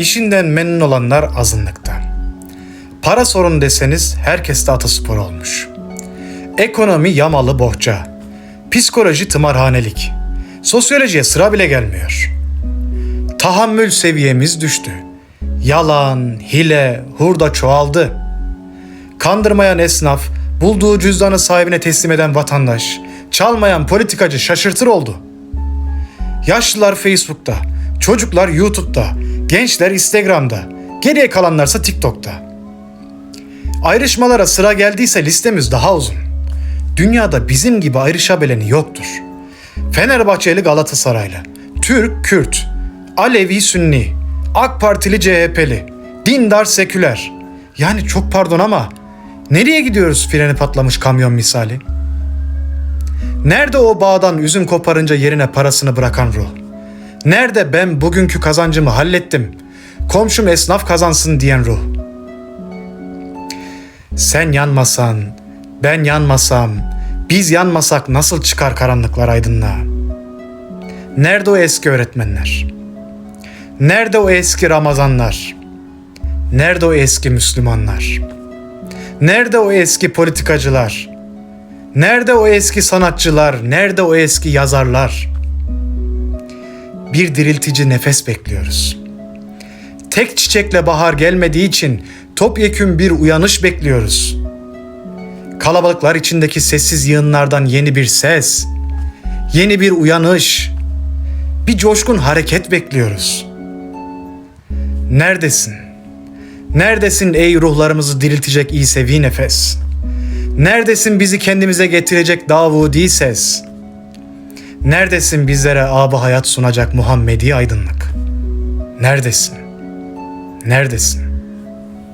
İşinden memnun olanlar azınlıkta. Para sorun deseniz herkes de ataspor olmuş. Ekonomi yamalı bohça. Psikoloji tımarhanelik. Sosyolojiye sıra bile gelmiyor. Tahammül seviyemiz düştü. Yalan, hile, hurda çoğaldı. Kandırmayan esnaf, bulduğu cüzdanı sahibine teslim eden vatandaş, çalmayan politikacı şaşırtır oldu. Yaşlılar Facebook'ta, çocuklar YouTube'da, gençler Instagram'da, geriye kalanlarsa TikTok'ta. Ayrışmalara sıra geldiyse listemiz daha uzun. Dünyada bizim gibi ayrışabileni yoktur. Fenerbahçeli Galatasaraylı, Türk Kürt, Alevi Sünni, AK Partili CHP'li, dindar seküler. Yani çok pardon ama nereye gidiyoruz freni patlamış kamyon misali? Nerede o bağdan üzüm koparınca yerine parasını bırakan ruh? Nerede ben bugünkü kazancımı hallettim, komşum esnaf kazansın diyen ruh? Sen yanmasan, ben yanmasam, biz yanmasak nasıl çıkar karanlıklar aydınlığa? Nerede o eski öğretmenler? Nerede o eski Ramazanlar? Nerede o eski Müslümanlar? Nerede o eski politikacılar? Nerede o eski sanatçılar? Nerede o eski yazarlar? Bir diriltici nefes bekliyoruz. Tek çiçekle bahar gelmediği için topyekün bir uyanış bekliyoruz. Kalabalıklar içindeki sessiz yığınlardan yeni bir ses, yeni bir uyanış, bir coşkun hareket bekliyoruz. Neredesin? Neredesin ey ruhlarımızı diriltecek İsevi nefes? Neredesin bizi kendimize getirecek Davudi ses? Neredesin bizlere abı hayat sunacak Muhammedi aydınlık? Neredesin? Neredesin?